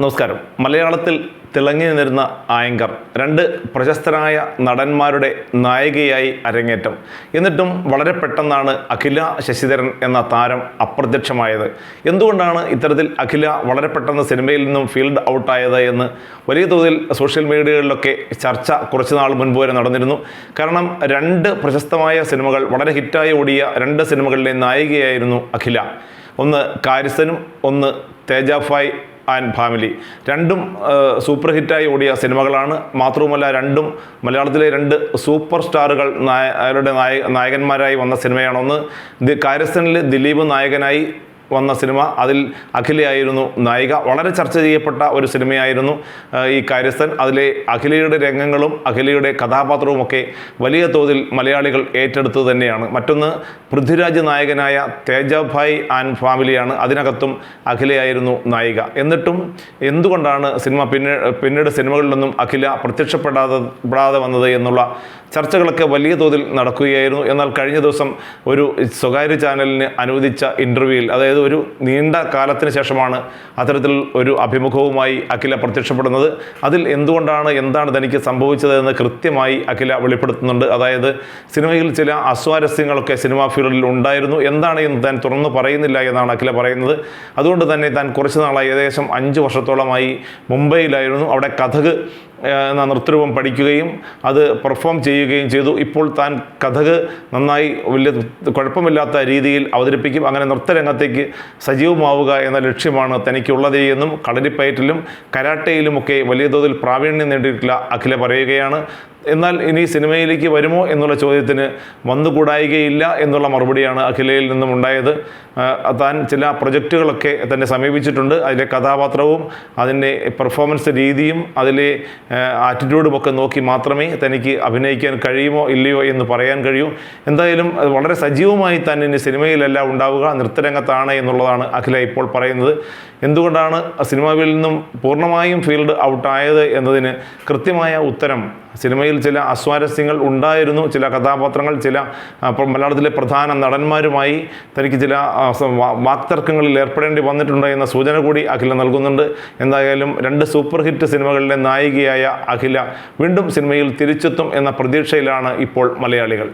നമസ്കാരം. മലയാളത്തിൽ തിളങ്ങി നിന്നിരുന്ന ആയങ്കർ രണ്ട് പ്രശസ്തരായ നടന്മാരുടെ നായികയായി അരങ്ങേറ്റം. എന്നിട്ടും വളരെ പെട്ടെന്നാണ് അഖില ശശിധരൻ എന്ന താരം അപ്രത്യക്ഷമായത്. എന്തുകൊണ്ടാണ് ഇത്തരത്തിൽ അഖില വളരെ പെട്ടെന്ന് സിനിമയിൽ നിന്നും ഫീൽഡ് ഔട്ടായത് എന്ന് വലിയ തോതിൽ സോഷ്യൽ മീഡിയകളിലൊക്കെ ചർച്ച കുറച്ച് നാൾ മുൻപ് വരെ നടന്നിരുന്നു. കാരണം രണ്ട് പ്രശസ്തമായ സിനിമകൾ വളരെ ഹിറ്റായി ഓടിയ രണ്ട് സിനിമകളിലെ നായികയായിരുന്നു അഖില. ഒന്ന് കാരിസനും ഒന്ന് തേജാഫായ് ആൻഡ് ഫാമിലി. രണ്ടും സൂപ്പർ ഹിറ്റായി ഓടിയ സിനിമകളാണ്. മാത്രവുമല്ല രണ്ടും മലയാളത്തിലെ രണ്ട് സൂപ്പർ സ്റ്റാറുകൾ നായ അവരുടെ നായ നായകന്മാരായി വന്ന സിനിമയാണ് ഒന്ന് ദി കാര്യസ്ഥനിൽ ദിലീപ് നായകനായി വന്ന സിനിമ. അതിൽ അഖിലയായിരുന്നു നായിക. വളരെ ചർച്ച ചെയ്യപ്പെട്ട ഒരു സിനിമയായിരുന്നു ഈ കാര്യസ്ഥൻ. അതിലെ അഖിലയുടെ രംഗങ്ങളും അഖിലയുടെ കഥാപാത്രവുമൊക്കെ വലിയ തോതിൽ മലയാളികൾ ഏറ്റെടുത്തു തന്നെയാണ്. മറ്റൊന്ന് പൃഥ്വിരാജ് നായകനായ തേജഭായ് ആൻഡ് ഫാമിലിയാണ്. അതിനകത്തും അഖിലയായിരുന്നു നായിക. എന്നിട്ടും എന്തുകൊണ്ടാണ് സിനിമ പിന്നീട് പിന്നീട് സിനിമകളിലൊന്നും അഖില പ്രത്യക്ഷപ്പെടാതെ പെടാതെ വന്നത് എന്നുള്ള ചർച്ചകളൊക്കെ വലിയ തോതിൽ നടക്കുകയായിരുന്നു. എന്നാൽ കഴിഞ്ഞ ദിവസം ഒരു സ്വകാര്യ ചാനലിന് അനുവദിച്ച ഇന്റർവ്യൂവിൽ അതായത് ഒരു നീണ്ട കാലത്തിന് ശേഷമാണ് അത്തരത്തിൽ ഒരു അഭിമുഖവുമായി അഖില പ്രത്യക്ഷപ്പെടുന്നത്. അതിൽ എന്തുകൊണ്ടാണ് എന്താണ് തനിക്ക് സംഭവിച്ചതെന്ന് കൃത്യമായി അഖില വെളിപ്പെടുത്തുന്നുണ്ട്. അതായത് സിനിമയിൽ ചില അസ്വാരസ്യങ്ങളൊക്കെ സിനിമാ ഫീൽഡിൽ ഉണ്ടായിരുന്നു. എന്താണ് എന്ന് താൻ തുറന്നു പറയുന്നില്ല എന്നാണ് അഖില പറയുന്നത്. അതുകൊണ്ട് തന്നെ താൻ കുറച്ച് നാളായി ഏകദേശം അഞ്ച് വർഷത്തോളമായി മുംബൈയിലായിരുന്നു. അവിടെ കഥക് എന്ന നൃത്തരൂപം പഠിക്കുകയും അത് പെർഫോം ചെയ്യുകയും ചെയ്തു. ഇപ്പോൾ താൻ കഥക് നന്നായി വലിയ കുഴപ്പമില്ലാത്ത രീതിയിൽ അവതരിപ്പിക്കും. അങ്ങനെ നൃത്തരംഗത്തേക്ക് സജീവമാവുക എന്ന ലക്ഷ്യമാണ് തനിക്കുള്ളത് എന്നും കളരിപ്പയറ്റിലും കരാട്ടയിലുമൊക്കെ വലിയ തോതിൽ പ്രാവീണ്യം നേടിയിട്ടുള്ള അഖില പറയുകയാണ്. എന്നാൽ ഇനി സിനിമയിലേക്ക് വരുമോ എന്നുള്ള ചോദ്യത്തിന് വന്നുകൂടായികയില്ല എന്നുള്ള മറുപടിയാണ് അഖിലയിൽ നിന്നും ഉണ്ടായത്. താൻ ചില പ്രൊജക്റ്റുകളൊക്കെ തന്നെ സമീപിച്ചിട്ടുണ്ട്. അതിലെ കഥാപാത്രവും അതിന്റെ പെർഫോമൻസ് രീതിയും അതിലെ ആറ്റിറ്റ്യൂഡും ഒക്കെ നോക്കി മാത്രമേ തനിക്ക് അഭിനയിക്കാൻ കഴിയുമോ ഇല്ലയോ എന്ന് പറയാൻ കഴിയൂ. എന്തായാലും വളരെ സജീവമായി തന്നെ ഇനി സിനിമയിലല്ല ഉണ്ടാവുക നൃത്തരംഗത്താണ് എന്നുള്ളതാണ് അഖില ഇപ്പോൾ പറയുന്നത്. എന്തുകൊണ്ടാണ് സിനിമയിൽ നിന്നും പൂർണമായും ഫീൽഡ് ഔട്ടായത് എന്നതിന് കൃത്യമായ ഉത്തരം സിനിമയിൽ ചില അസ്വാരസ്യങ്ങൾ ഉണ്ടായിരുന്നു. ചില കഥാപാത്രങ്ങൾ ചില മലയാളത്തിലെ പ്രധാന നടന്മാരുമായി തനിക്ക് ചില വാക്തർക്കങ്ങളിൽ ഏർപ്പെടേണ്ടി വന്നിട്ടുണ്ട് എന്ന സൂചന കൂടി അഖില നൽകുന്നുണ്ട്. എന്തായാലും രണ്ട് സൂപ്പർ ഹിറ്റ് സിനിമകളിലെ നായികയായ അഖില വീണ്ടും സിനിമയിൽ തിരിച്ചെത്തും എന്ന പ്രതീക്ഷയിലാണ് ഇപ്പോൾ മലയാളികൾ.